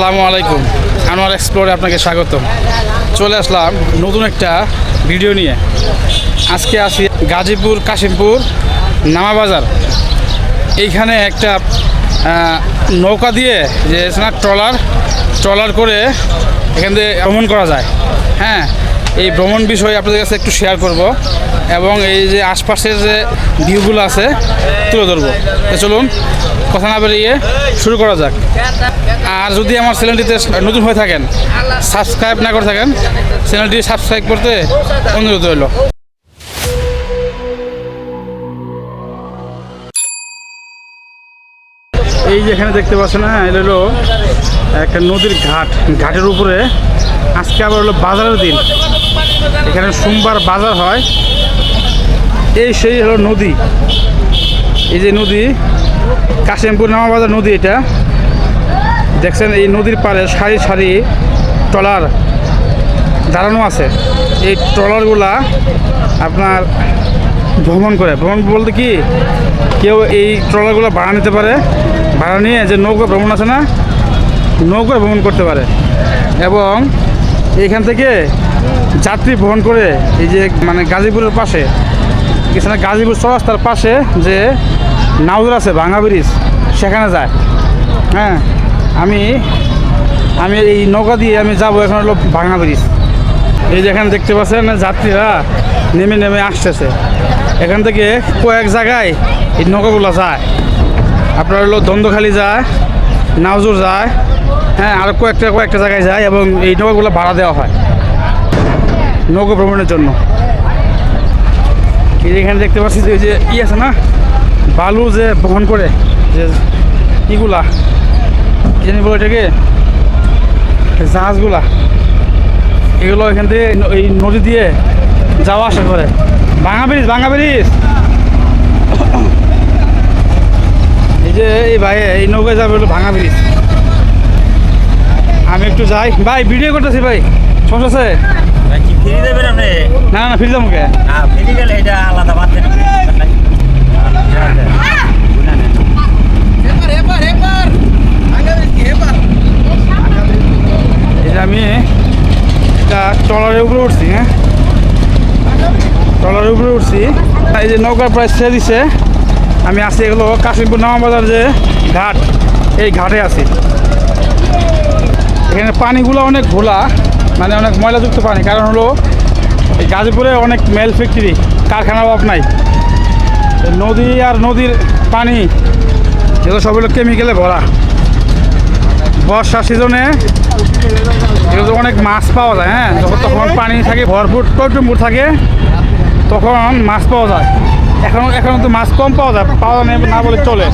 আসসালামু আলাইকুম, আনোয়ার এক্সপ্লোরে আপনাকে স্বাগত চলে আসলাম নতুন একটা ভিডিও নিয়ে। আজকে আসি গাজীপুর, কাশিমপুর নামাবাজার এইখানে একটা নৌকা দিয়ে যে ট্রলার ট্রলার করে এখান থেকে ভ্রমণ করা যায়। হ্যাঁ এই ভ্রমণ বিষয়ে আপনাদের কাছে একটু শেয়ার করব এবং এই যে আশপাশের যে ভিউগুলো আছে, তুলে ধরবো। চলুন কথা না বেরিয়ে শুরু করা যাক। আর যদি আমার চ্যানেলটিতে নতুন হয়ে থাকেন, সাবস্ক্রাইব না করে থাকেন, চ্যানেলটি সাবস্ক্রাইব করতে অনুরোধ রইল। এই যে এখানে দেখতে পাচ্ছেন হ্যাঁ এটা হলো একটা নদীর ঘাট। ঘাটের উপরে আজকে আবার হলো বাজারের দিন। এখানে সোমবার বাজার হয়। এই সেই হলো নদী। এই যে নদী কাশিমপুর নামাবাজার নদী এটা। দেখছেন এই নদীর পাড়ে সারি সারি ট্রলার দাঁড়ানো আছে। এই ট্রলারগুলা আপনার ভ্রমণ করে। ভ্রমণ বলতে কি? কেউ এই ট্রলারগুলো ভাড়া নিতে পারে। ভাড়া নিয়ে যে নৌকা ভ্রমণ আছে না, নৌকা ভ্রমণ করতে পারে। এবং এইখান থেকে যাত্রী বহন করে এই যে মানে গাজীপুরের পাশে, এখানে গাজীপুর চৌরাস্তার পাশে যে নাউজর আছে ভাঙা ব্রিজ, সেখানে যায়। হ্যাঁ আমি আমি এই নৌকা দিয়ে আমি যাব এখন হলো ভাঙা ব্রিজ। এই যেখানে দেখতে পাচ্ছেন যাত্রীরা নেমে নেমে আসতেছে। এখান থেকে কয়েক জায়গায় এই নৌকাগুলো যায়। আপনার হলো দ্বন্দ্বখালি যায় নাওজুর যায় হ্যাঁ আর কয়েকটা কয়েকটা জায়গায় যায় এবং এই নৌকাগুলো ভাড়া দেওয়া হয় নৌকা ভ্রমণের জন্য। এখানে দেখতে পাচ্ছি যে ই আছে না? বালু যে বহন করে যে ইগুলা কি জানি বলো এটাকে জাহাজগুলা। এগুলো এখান থেকে এই নদী দিয়ে যাওয়া আসা করে। ভাঙা ব্রিজ ভাঙা ব্রিজ এই যে এই ভাই এই নৌকায় যাবে হলো ভাঙা ব্রিজ আমি একটু যাই। ভাই ভিডিও করতেছি ভাই। সমস্যা আছে? না না ফিরে যাব কে? না ফ্রি গেলে এটা আলাদা বাদ দেন। আমি একটা ট্রলারের উপরে উঠছি হ্যাঁ ট্রলারের উপরে উঠছি এই যে নৌকা প্রায় ছেড়ে দিছে আমি আছি এগুলো কাশিমপুর নামাবাজার যে ঘাট, এই ঘাটে আছি। এখানে পানিগুলো অনেক ঘোলা মানে অনেক ময়লাযুক্ত পানি, কারণ হলো এই গাজীপুরে অনেক মেল ফ্যাক্টরি কারখানা অভাব নাই। নদী আর নদীর পানি, এগুলো সব হলো কেমিক্যালে ভরা। বর্ষার সিজনে এগুলো অনেক মাছ পাওয়া যায় হ্যাঁ? যখন তখন পানি থাকে, ভরপুর টইটুম্বুর থাকে, তখন মাছ পাওয়া যায়। এখন এখন তো মাছ কম পাওয়া যায়, পাওয়া নেই না বলে চলে।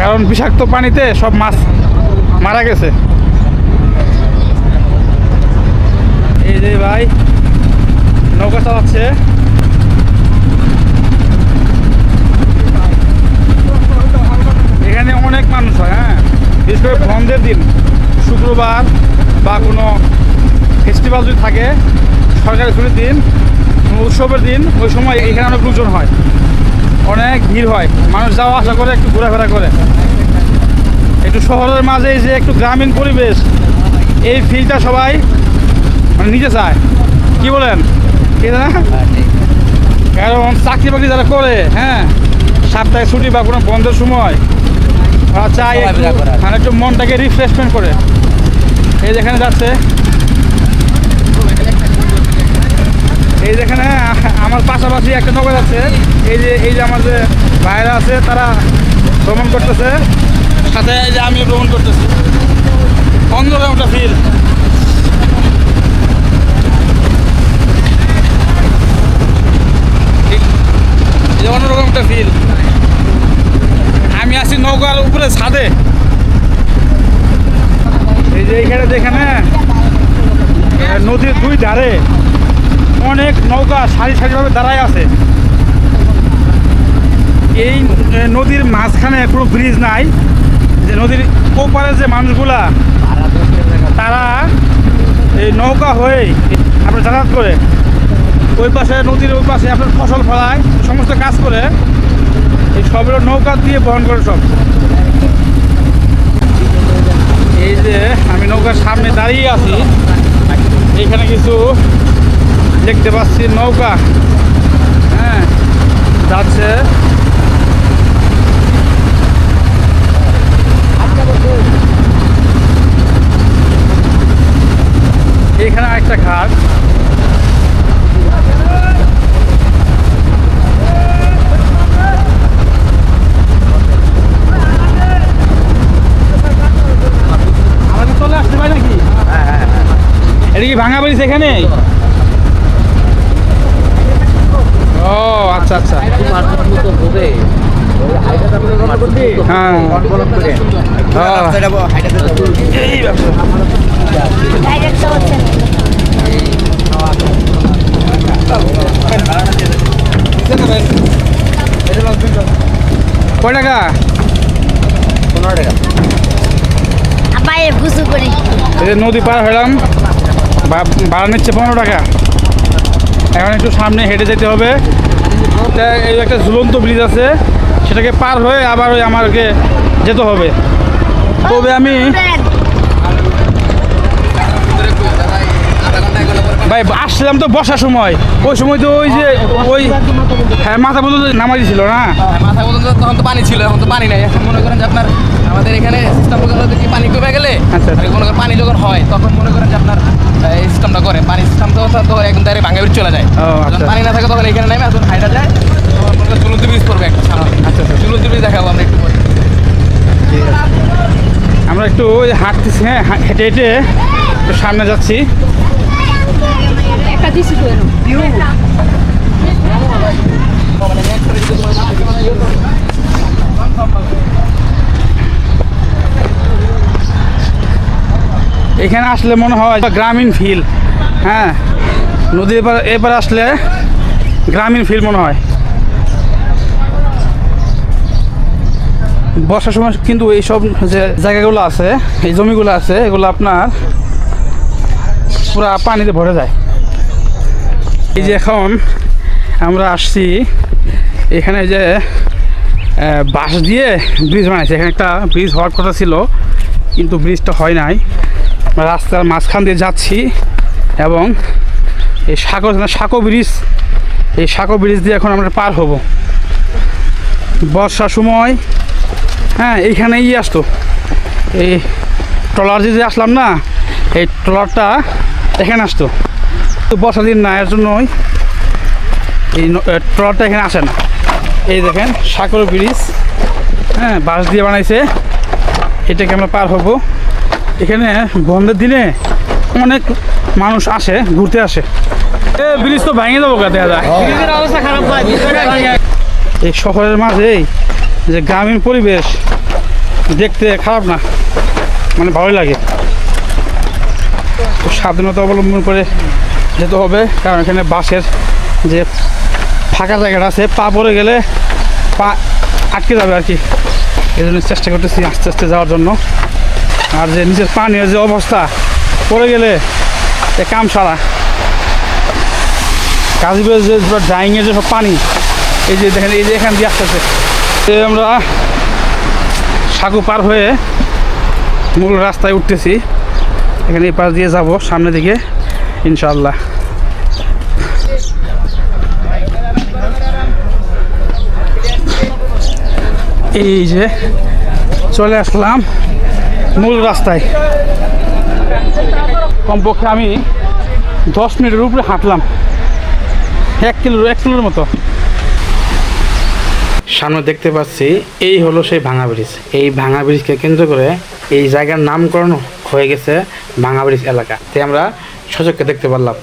কারণ বিষাক্ত পানিতে সব মাছ মারা গেছে। এই যে ভাই, নৌকা চালাচ্ছে। এখানে অনেক মানুষ হয় হ্যাঁ? বিশেষ করে বন্ধের দিন শুক্রবার বা কোনো ফেস্টিভ্যাল যদি থাকে সরকারি ছুটির দিন উৎসবের দিন ওই সময় এখানে অনেক লোকজন হয়। অনেক ভিড় হয়। মানুষ যাওয়া আসা করে একটু ঘোরাফেরা করে। একটু শহরের মাঝে যে একটু গ্রামীণ পরিবেশ এই ফিলটা সবাই মানে নিতে চায়। কি বলেন? ঠিক না? কারণ চাকরি বাকরি যারা করে হ্যাঁ? সপ্তাহে ছুটি বা কোনো বন্ধের সময়? ওরা চায় একটু মানে একটু মনটাকে রিফ্রেশমেন্ট করে। এই যেখানে যাচ্ছে। এই যেখানে আমার পাশাপাশি একটা নৌকা যাচ্ছে। এই যে এই যে আমার যে ভাইরা আছে তারা ভ্রমণ করতেছে। সাথে এই যে আমি ভ্রমণ করতেছি। অন্যরকম একটা ফিল অন্যরকম একটা ফিল আমি আছি নৌকার উপরে ছাদে। এই যে এইখানে যেখানে নদীর দুই ধারে অনেক নৌকা সারি সারিভাবে দাঁড়ায় আছে। এই নদীর মাঝখানে কোনো ব্রিজ নাই। যে নদীর ওপারে যে মানুষগুলা, তারা এই নৌকা হয়ে আপনার যাতায়াত করে। ওই পাশে, নদীর ওই পাশে আপনার ফসল ফলায়, সমস্ত কাজ করে। এই সবগুলো নৌকা দিয়ে বহন করে সব। এই যে আমি নৌকার সামনে দাঁড়িয়ে আছি, এখানে কিছু দেখতে পাচ্ছি নৌকা। হ্যাঁ যাচ্ছে। এখানে একটা ঘাট আমাদের চলে আসতে পারে নাকি এটা কি ভাঙা বাড়ি সেখানে ও আচ্ছা আচ্ছা টাকা এই যে নদী পার হলাম ভাড়া নিচ্ছে পনেরো টাকা। এখন একটু সামনে হেঁটে যেতে হবে। এই একটা ঝুলন্ত ব্রিজ আছে। সেটাকে পার হয়ে আবার ওই আমাকে যেতে হবে তবে আমি ভাই আসছিলাম তো বসার সময় ওই সময় তো ওই যে ওই হ্যাঁ মাথা পর্যন্ত নামা দিছিল না মাথা পর্যন্ত তখন তো পানি ছিল এখন তো পানি নাই এখন মনে করেন যে আপনার আমাদের এখানে সিস্টেম কি পানি কমে গেলে। মনে করেন পানি যখন হয় তখন মনে করেন যে আপনার এই সিস্টেমটা করে পানি সিস্টেম তো তো একদম বেরিয়ে চলে যায় যখন। পানি না থাকে তখন এখানে নেমে এখন হাইটা যায় তখন মনে ব্রিজ করবে একটা সামনে আচ্ছা, আচ্ছা। চুলুন্দি ব্রিজ দেখাবো আমরা একটু পরে। আমরা একটু ওই হাঁটতেছি হ্যাঁ হেঁটে হেঁটে একটু সামনে যাচ্ছি। তো এখানে আসলে মনে হয় গ্রামীণ ফিল হ্যাঁ নদীর এবার আসলে গ্রামীণ ফিল মনে হয়। বর্ষার সময় কিন্তু এইসব যে জায়গাগুলো আছে, এই জমিগুলো আছে, এগুলো আপনার পুরা পানিতে ভরে যায়। এই যে এখন আমরা আসছি, এখানে যে বাঁশ দিয়ে ব্রিজ বানাইছে। এখানে একটা ব্রিজ হওয়ার কথা ছিল, কিন্তু ব্রিজটা হয় নাই। রাস্তার মাঝখান দিয়ে যাচ্ছি এবং এই সাগর সাঁকো ব্রিজ এই সাঁকো ব্রিজ দিয়ে এখন আমরা পার হব। বর্ষার সময় হ্যাঁ এইখানেই আসতো। এই ট্রলার যে আসলাম না, এই ট্রলারটা এখানে আসতো। তো বর্ষা দিন না, এর জন্যই এই ট্রলারটা এখানে আসে না। এই দেখেন সাঁকর ব্রিজ হ্যাঁ বাঁশ দিয়ে বানাইছে। এটাকে আমরা পার হব। এখানে বন্ধের দিনে অনেক মানুষ আসে, ঘুরতে আসে। এ, ব্রিজ তো ভেঙে দেবো ভাই এই শহরের মাঝেই যে গ্রামীণ পরিবেশ দেখতে খারাপ না মানে ভালোই লাগে। সাবধানতা অবলম্বন করে যেতে হবে, কারণ এখানে বাসের যে ফাঁকা জায়গাটা আছে, পা পড়ে গেলে পা আটকে যাবে আর কি। এই জন্য চেষ্টা করতেছি আস্তে আস্তে যাওয়ার জন্য। আর যে নিচের পানির যে অবস্থা, পড়ে গেলে এ কাম সারা। কাজীপুরের যে ড্রাইংয়ের যে সব পানি, এই যে দেখেন, এই যে এখান দিয়ে আসতেছে। আমরা সাগু পার হয়ে মূল রাস্তায় উঠতেছি। এখানে এই পাশ দিয়ে যাব সামনের দিকে ইনশাল্লাহ এই যে চলে আসলাম মূল রাস্তায়। কমপক্ষে আমি দশ মিনিটের উপরে হাঁটলাম। এক কিলো, এক কিলোর মতো। সামনে দেখতে পাচ্ছি, এই হলো সেই ভাঙা ব্রিজ। এই ভাঙা ব্রিজকে কেন্দ্র করে এই জায়গার নামকরণ হয়ে গেছে ভাঙা ব্রিজ এলাকা। তাই আমরা সচক্ষে দেখতে পারলাম।